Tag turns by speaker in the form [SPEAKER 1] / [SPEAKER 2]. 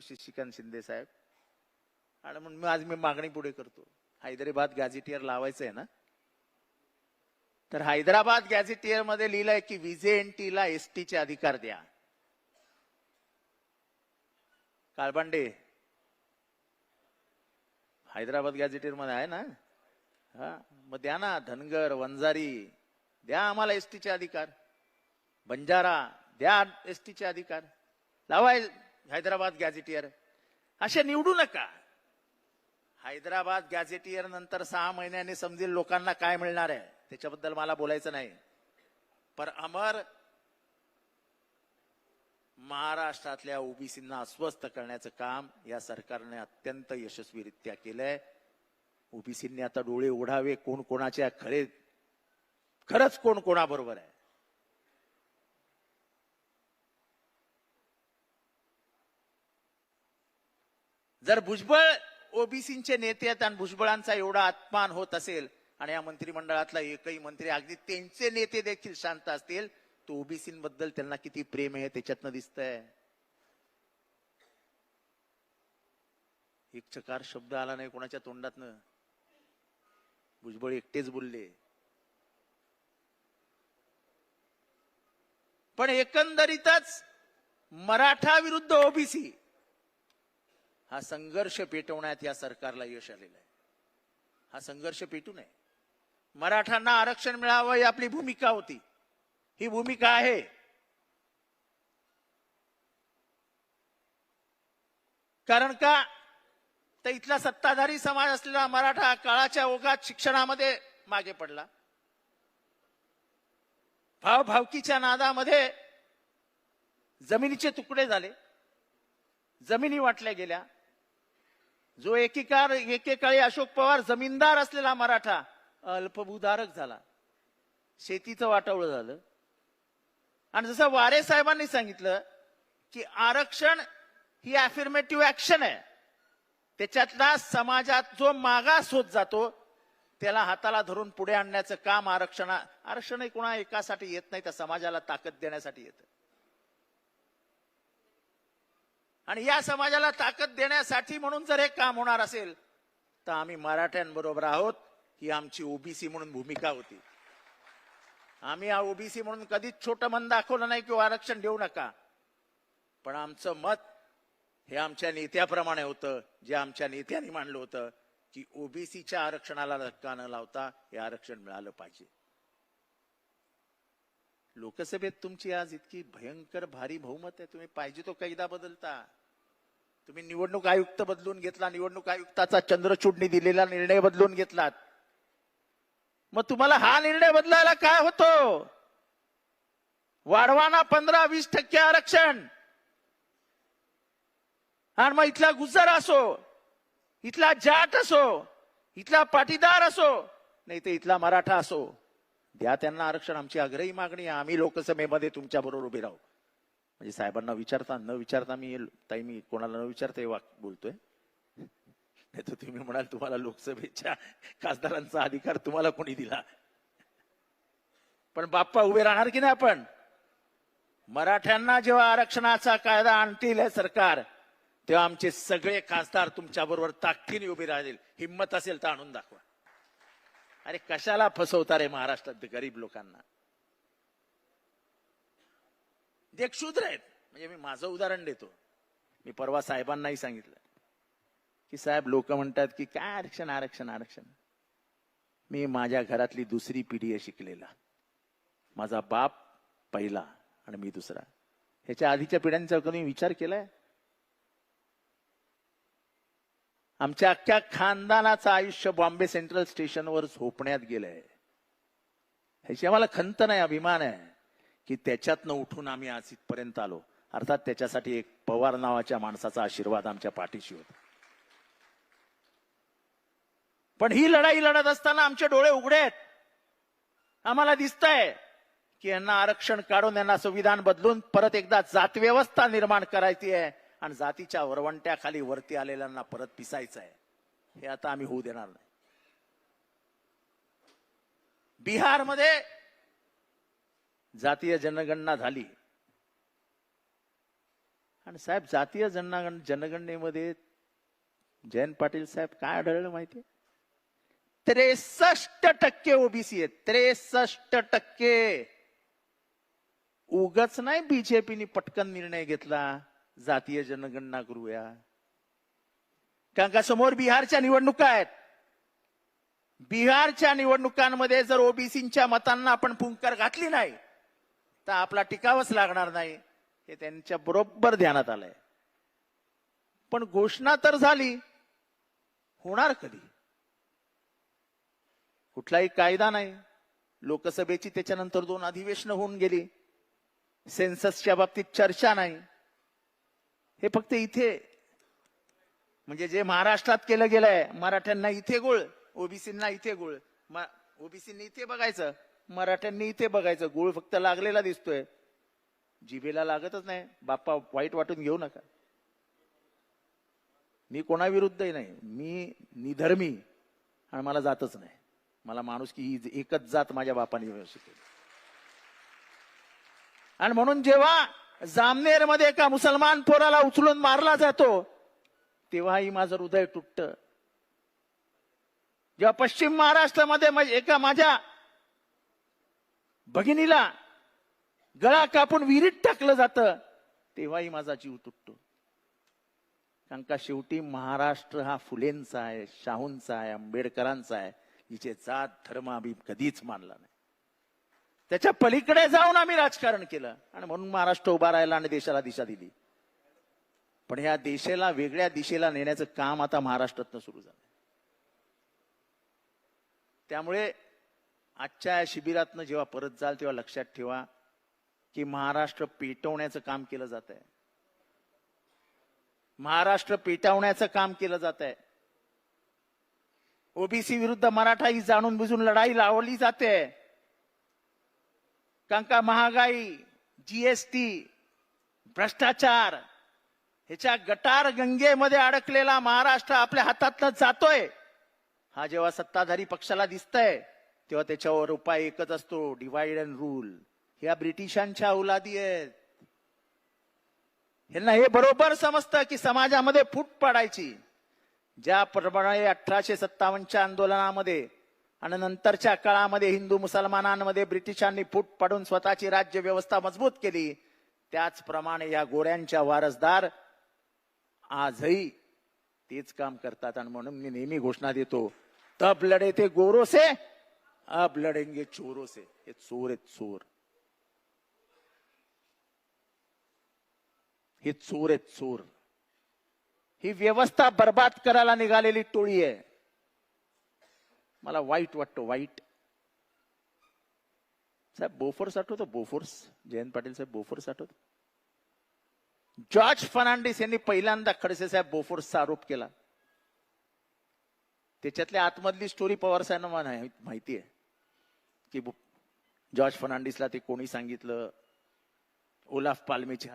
[SPEAKER 1] शशिकांत शिंदे साहेब. आणि म्हणून आज मी मागणी पुढे करतो. हैदराबाद गॅझेटियर लावायचं आहे ना? तर हैदराबाद गॅझेटियरमध्ये लिहिलंय की व्हिजेएनटीला एसटीचे अधिकार द्या. काळबांडे हैदराबाद गॅझेटियरमध्ये आहे ना? हा मग द्या ना धनगर वंजारी द्या आम्हाला एसटीचे अधिकार. बंजारा द्या एसटीचे अधिकार. लावाय हैदराबाद गॅझेटियर. असे निवडू नका. हैदराबाद गॅझेटियर नंतर सहा महिन्यांनी समजेल लोकांना काय मिळणार आहे. त्याच्याबद्दल मला बोलायचं नाही. पर अमर महाराष्ट्रातल्या ओबीसींना अस्वस्थ करण्याचं काम या सरकारने अत्यंत यशस्वीरित्या केलंय. ओबीसींनी आता डोळे उघडावे कोण कोणाच्या खरे. खरंच कोण कोणाबरोबर आहे. जर भुजबळ ओबीसीचे नेते आहेत आणि भुजबळांचा एवढा अपमान होत असेल आणि या मंत्रिमंडळातला एकही मंत्री अगदी त्यांचे नेते देखील शांत असतील तर ओबीसीबद्दल त्यांना किती प्रेम आहे त्याच्यातनं दिसतंय. एक चकार शब्द आला नाही कोणाच्या तोंडातनं. भुजबळ एकटेच बोलले. पण एकंदरीतच मराठा विरुद्ध ओबीसी हा संघर्ष पेटवण्यात या सरकारला यश आलेलं आहे. हा संघर्ष पेटू नये. मराठ्यांना आरक्षण मिळावं ही आपली भूमिका होती. ही भूमिका आहे. कारण का? तर इथला सत्ताधारी समाज असलेला मराठा काळाच्या ओघात शिक्षणामध्ये मागे पडला. भावभावकीच्या नादामध्ये जमिनीचे तुकडे झाले. जमिनी वाटल्या गेल्या. जो एकेकार एकेकाळी अशोक पवार जमीनदार असलेला मराठा अल्पभूधारक झाला. शेतीचं वाटवळं झालं. आणि जसं वारे साहेबांनी सांगितलं की आरक्षण ही अफिर्मेटिव्ह ऍक्शन आहे. त्याच्यातला समाजात जो मागास होत जातो त्याला हाताला धरून पुढे आणण्याचं काम आरक्षण आरक्षणही कोणा एकासाठी येत नाही त्या समाजाला ताकद देण्यासाठी येतं. आणि या समाजाला ताकद देण्यासाठी म्हणून जर हे काम होणार असेल तर आम्ही मराठ्यांबरोबर आहोत ही आमची ओबीसी म्हणून भूमिका होती. आम्ही या ओबीसी म्हणून कधीच छोटं मन दाखवलं नाही किंवा आरक्षण देऊ नका. पण आमचं मत हे आमच्या नेत्याप्रमाणे होतं जे आमच्या नेत्यांनी मांडलं होतं की ओबीसीच्या आरक्षणाला धक्का न लावता हे आरक्षण मिळालं पाहिजे. लोकसभेत तुमची आज इतकी भयंकर भारी बहुमत आहे तुम्ही पाहिजे तो कैदा बदलता. तुम्ही निवडणूक आयुक्त बदलून घेतला निवडणूक आयुक्ताचा चंद्रचूडनी दिलेला निर्णय बदलून घेतलात. मग तुम्हाला हा निर्णय बदलायला काय होतो? वाढवाना पंधरा वीस टक्के आरक्षण. आणि मग इथला गुजर असो इथला जाट असो इथला पाटीदार असो नाही तर इथला मराठा असो. द्या त्यांना आरक्षण आमची आग्रही मागणी आहे. आम्ही लोकसभेमध्ये तुमच्या बरोबर उभी राहू. म्हणजे साहेबांना विचारता न विचारता मी ताई मी कोणाला न विचारता हे वाक बोलतोय. नाही तर तुम्ही म्हणाल तुम्हाला लोकसभेच्या खासदारांचा अधिकार तुम्हाला कोणी दिला? पण बाप्पा उभे राहणार की नाही आपण? मराठ्यांना जेव्हा आरक्षणाचा कायदा आणतील हे सरकार तेव्हा आमचे सगळे खासदार तुमच्या बरोबर ताकदीने उभे राहतील. हिंमत असेल तर आणून दाखवा. अरे कशाला फसवता रे महाराष्ट्रात गरीब लोकांना? जे एक शूद्र आहेत. म्हणजे मी माझं उदाहरण देतो. मी परवा साहेबांनाही सांगितलं की साहेब लोक म्हणतात की काय आरक्षण आरक्षण आरक्षण. मी माझ्या घरातली दुसरी पिढी आहे शिकलेला. माझा बाप पहिला आणि मी दुसरा. ह्याच्या आधीच्या पिढ्यांचा कधी विचार केलाय? आमच्या अख्ख्या खानदानाचं आयुष्य बॉम्बे सेंट्रल स्टेशनवर झोपण्यात गेलंय. ह्याची आम्हाला खंत नाही अभिमान आहे. की त्याच्यातनं उठून आम्ही आज इथपर्यंत आलो. अर्थात त्याच्यासाठी एक पवार नावाच्या माणसाचा आशीर्वाद आमच्या पाठीशी होता. पण ही लढाई लढत असताना आमचे डोळे उघडे आहेत. आम्हाला दिसतंय की यांना आरक्षण काढून यांना संविधान बदलून परत एकदा जातव्यवस्था निर्माण करायची आहे आणि जातीच्या वरवंट्याखाली वरती आलेल्यांना परत पिसायचं आहे हे आता आम्ही होऊ देणार नाही. बिहारमध्ये जातीय जनगणना झाली. आणि साहेब जातीय जनगण जनगणनेमध्ये जयंत पाटील साहेब काय आढळलं माहितीये? त्रेसष्ट टक्के ओबीसी आहेत. त्रेसष्ट टक्के. उगच नाही बीजेपीने पटकन निर्णय घेतला जातीय जनगणना करूया. कारण का समोर बिहारच्या निवडणुका आहेत. बिहारच्या निवडणुकांमध्ये जर ओबीसीच्या मतांना आपण पुंकार घातली नाही तर आपला टिकावच लागणार नाही हे त्यांच्या बरोबर ध्यानात आलंय. पण घोषणा तर झाली होणार कधी? कुठलाही कायदा नाही. लोकसभेची त्याच्यानंतर दोन अधिवेशनं होऊन गेली. सेन्ससच्या बाबतीत चर्चा नाही. हे फक्त इथे म्हणजे जे महाराष्ट्रात केलं गेलंय मराठ्यांना इथे गुळ ओबीसींना इथे गुळ. ओबीसींनी इथे बघायचं. मराठ्यांनी इथे बघायचं गुळ फक्त लागलेला दिसतोय. जिभेला लागतच नाही. बाप्पा वाईट वाटून घेऊ नका. मी कोणाविरुद्धही नाही. मी निधर्मी आणि मला जातच नाही. मला माणूस की ही एकच जात माझ्या बापाने शिकवली आणि म्हणून जेव्हा जामनेरमध्ये एका मुसलमान पोराला उचलून मारला जातो तेव्हाही माझं हृदय तुटत. जेव्हा पश्चिम महाराष्ट्रामध्ये एका माझ्या भगिनीला गळा कापून विहिरीत टाकलं जातं तेव्हाही माझा जीव तुटतो. कारण का शेवटी महाराष्ट्र हा फुलेंचा आहे शाहूंचा आहे आंबेडकरांचा आहे हिचे जात धर्म आम्ही कधीच मानला नाही. त्याच्या पलीकडे जाऊन आम्ही राजकारण केलं आणि म्हणून महाराष्ट्र उभा राहिला आणि देशाला दिशा दिली. पण ह्या देशाला वेगळ्या दिशेला नेण्याचं काम आता महाराष्ट्रातनं सुरू झालं त्यामुळे आजच्या या शिबिरातनं जेव्हा परत जाल तेव्हा लक्षात ठेवा की महाराष्ट्र पेटवण्याचं काम केलं जात आहे महाराष्ट्र पेटवण्याचं काम केलं जात आहे ओबीसी विरुद्ध मराठा ही जाणून बुजून लढाई लावली जाते. कारण का महागाई जीएसटी भ्रष्टाचार ह्याच्या गटार गंगेमध्ये अडकलेला महाराष्ट्र आपल्या हातातनं जातोय. हा जेव्हा सत्ताधारी पक्षाला दिसतंय तेव्हा त्याच्यावर उपाय एकच असतो डिवाइड अँड रूल ह्या ब्रिटिशांच्या औलादी आहेत. ह्यांना हे बरोबर समजतं की समाजामध्ये फूट पाडायची. ज्याप्रमाणे अठराशे सत्तावन्नच्या आंदोलनामध्ये आणि नंतरच्या काळामध्ये हिंदू मुसलमानांमध्ये ब्रिटिशांनी फूट पाडून स्वतःची राज्य व्यवस्था मजबूत केली त्याचप्रमाणे या गोऱ्यांच्या वारसदार आजही तेच काम करतात आणि म्हणून मी नेहमी घोषणा देतो तब लढे ते गोरोसे अब लढेंगे चोरों से। हे चोर है चोर। हे चोर आहेत चोर। ही व्यवस्था बर्बाद करायला निघालेली टोळी आहे। मला वाईट वाटतं वाईट। साहेब बोफोर्स आठवतो? बोफोर्स? जयंत पाटील साहेब बोफोर्स आठवतो? जॉर्ज फर्नांडिस यांनी पहिल्यांदा खडसे साहेब बोफोर्सचा आरोप केला. त्याच्यातल्या आतमधली स्टोरी पवार साहेबांना माहिती आहे. की जॉर्ज फर्नांडिसला ते कोणी सांगितलं? ओलाफ पालमेची